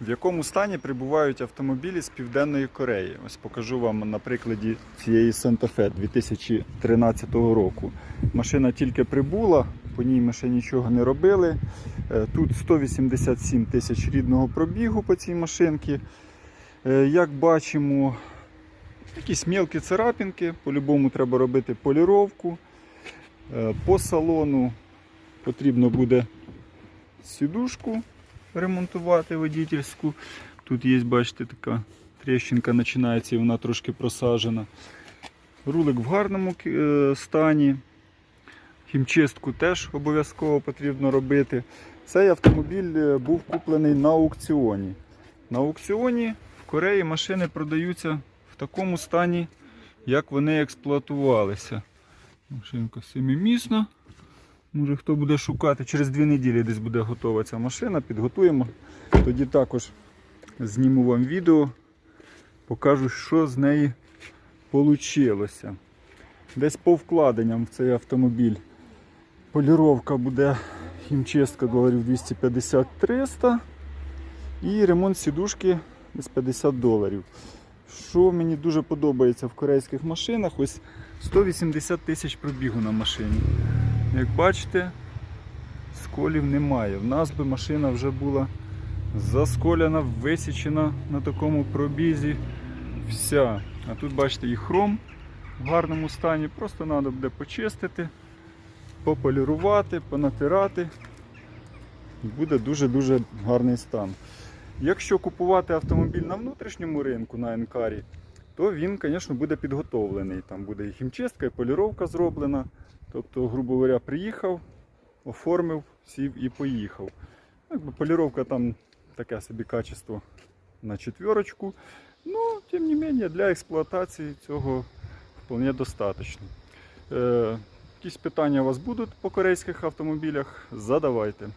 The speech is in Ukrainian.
В якому стані прибувають автомобілі з Південної Кореї? Ось покажу вам на прикладі цієї Fe 2013 року. Машина тільки прибула, по ній ми ще нічого не робили. Е, Тут 187 тисяч рідного пробігу по цій машинці. Е, Як бачимо, якісь мілкі царапінки, по-любому треба робити поліровку. Е, По салону потрібно буде сідушку ремонтувати водительську. Тут є, бачите, така тріщинка починається і вона трошки просажена. Рулик в гарному е, стані. Хімчистку теж обов'язково потрібно робити. Цей автомобіль е, був куплений на аукціоні. На аукціоні в Кореї машини продаються в такому стані, як вони експлуатувалися. Машинка семимісна. Може хто буде шукати, через дві неділі десь буде готова ця машина, підготуємо. Тоді також зніму вам відео, покажу, що з неї вийшло. Десь по вкладенням в цей автомобіль поліровка буде хімчистка доларів 250-300 і ремонт сідушки десь 50 доларів. Що мені дуже подобається в корейських машинах, ось 180 тисяч пробігу на машині. Як бачите, сколів немає. В нас би машина вже була засколяна, висічена на такому пробізі. Вся. А тут бачите і хром в гарному стані. Просто треба буде почистити, пополірувати, понатирати. І буде дуже-дуже гарний стан. Якщо купувати автомобіль на внутрішньому ринку на Енкарі, то він, звісно, буде підготовлений. Там буде і хімчистка, і поліровка зроблена. Тобто, грубо говоря, приїхав, оформив, сів і поїхав. Якби поліровка там таке собі качество на четверочку. Ну, тим не менше, для експлуатації цього вполне достатньо. Е, якісь питання у вас будуть по корейських автомобілях? Задавайте.